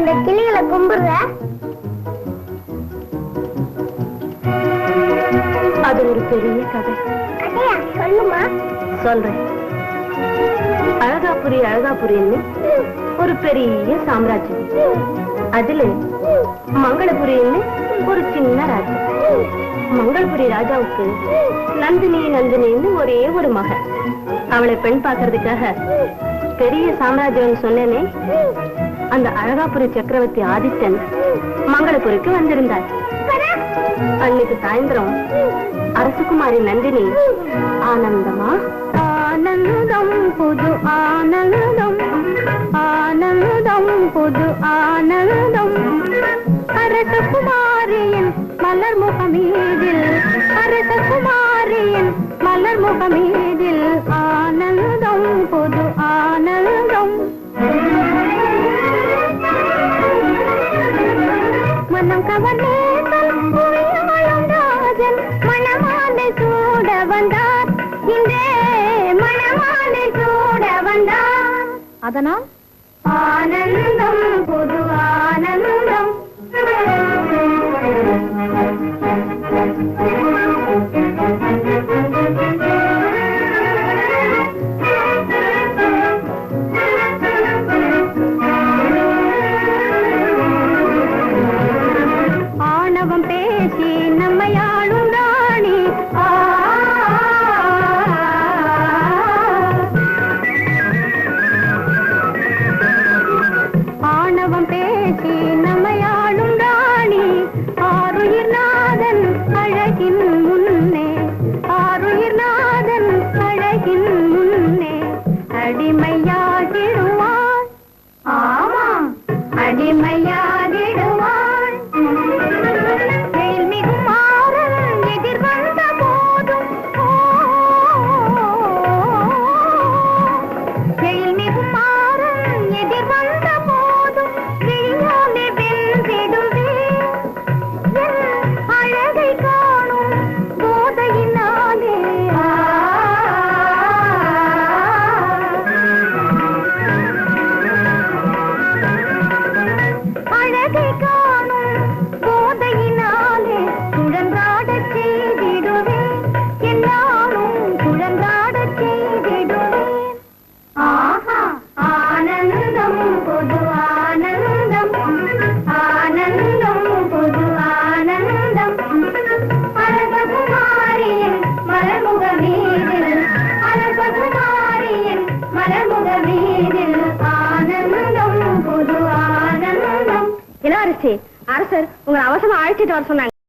இந்த கிளிகளை கும்பிடுற? அது ஒரு பெரிய கதை. சொல்லுமா? சொல்றேன். அழகாபுரி அழகாபுரின்னு ஒரு பெரிய சாம்ராஜ்யம். அதுல மங்களபுரின்னு ஒரு சின்ன ராஜா மங்களபுரி ராஜாவுக்கு நந்தினி நந்தினின்னு ஒரே ஒரு மகன். அவளை பெண் பாக்குறதுக்காக பெரிய சாம்ராஜ்யம் சொன்னேனே. அந்த அழகாபுரி சக்கரவர்த்தி ஆதித்தன் மங்களபுரிக்கு வந்திருந்தார். அன்னைக்கு சாயந்தரம் அரசகுமாரி நந்தினி ஆனந்தமா? ஆனந்தம் புது ஆனந்தம் ஆனந்தம் புது ஆனந்தம். அரசகுமாரியின் மலர் முகமீதில் அரசகுமாரியின் மலர் முகமீதில் ஆனந்தம் மனம் கவர்ந்தேசல் புவியாளும் ராஜன் மணமாலை சூட வந்தார். இன்றே மணமாலை சூட வந்தார். அதனால்? ஆனந்தம் ஆனந்தம் அரசர் உங்களை அவசரமா அழைச்சிட்டு வர சொன்னாங்க.